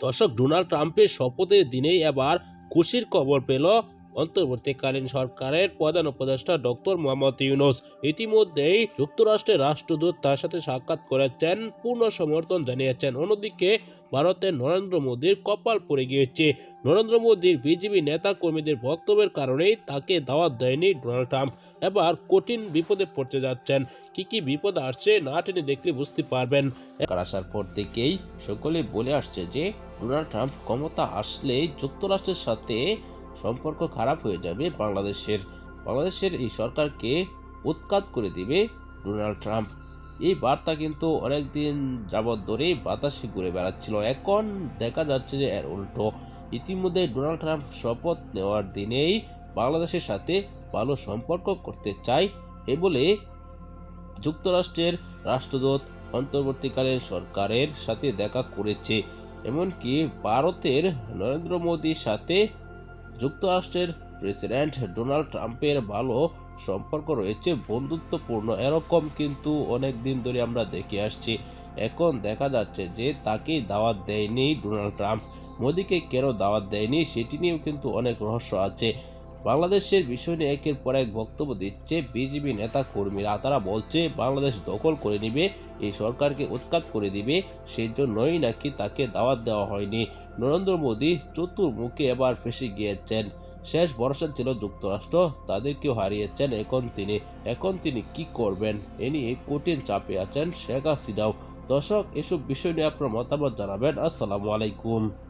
দর্শক ডোনাল্ড ট্রাম্পের শপথের দিনেই এবার খুশির খবর পেল অন্তর্বর্তীকালীন সরকারের প্রধান উপদেষ্টা ডক্টর মোহাম্মদ ইউনুস ইতিমধ্যেই যুক্তরাষ্ট্রের রাষ্ট্রদূত তার সাথে সাক্ষাৎ করেছেন, পূর্ণ সমর্থন জানিয়েছেন। অন্যদিকে, ভারতের নরেন্দ্র মোদীর কপাল পড়ে গিয়েছে। নরেন্দ্র মোদীর বিজেপি নেতা কর্মীদের বক্তব্যের কারণেই তাকে দাওয়াত দেয়নি ডোনাল্ড ট্রাম্প। এবার কঠিন বিপদে পড়তে যাচ্ছেন। কি কি বিপদ আসছে না টেনে দেখলে বুঝতে পারবেন। আসার পর থেকেই সকলে বলে আসছে যে, ডোনাল্ড ট্রাম্প ক্ষমতা আসলে যুক্তরাষ্ট্রের সাথে সম্পর্ক খারাপ হয়ে যাবে বাংলাদেশের বাংলাদেশের এই সরকারকে উৎখাত করে দিবে ডোনাল্ড ট্রাম্প। এই বার্তা কিন্তু অনেকদিন যাবৎ ধরেই বাতাসে ঘুরে বেড়াচ্ছিল। এখন দেখা যাচ্ছে যে এর উল্টো। ইতিমধ্যে ডোনাল্ড ট্রাম্প শপথ নেওয়ার দিনেই বাংলাদেশের সাথে ভালো সম্পর্ক করতে চায় এ বলে যুক্তরাষ্ট্রের রাষ্ট্রদূত অন্তর্বর্তীকালীন সরকারের সাথে দেখা করেছে। এমনকি ভারতের নরেন্দ্র মোদীর সাথে যুক্তরাষ্ট্রের প্রেসিডেন্ট ডোনাল্ড ট্রাম্পের ভালো সম্পর্ক রয়েছে, বন্ধুত্বপূর্ণ, এরকম কিন্তু অনেক দিন ধরে আমরা দেখে আসছি। এখন দেখা যাচ্ছে যে তাকেই দাওয়াত দেয়নি ডোনাল্ড ট্রাম্প। মোদিকে কেন দাওয়াত দেয়নি সেটি নিয়েও কিন্তু অনেক রহস্য আছে। বাংলাদেশের বিষয় নিয়ে একের পর এক বক্তব্য দিচ্ছে বিজেপি নেতা কর্মীরা। তারা বলছে, বাংলাদেশ দখল করে নিবে, এই সরকারকে উৎখাত করে দিবে সেই জন্যই নাকি তাকে দাওয়াত দেওয়া হয়নি। নরেন্দ্র মোদী চতুর্মুখে এবার ফেসে গিয়েছেন। শেষ ভরসা ছিল যুক্তরাষ্ট্র, তাদেরকেও হারিয়েছেন এখন তিনি। এখন তিনি কি করবেন? এ নিয়ে কঠিন চাপে আছেন শেখ হাসিনাও। দর্শক, এসব বিষয় নিয়ে আপনার মতামত জানাবেন। আসসালামু আলাইকুম।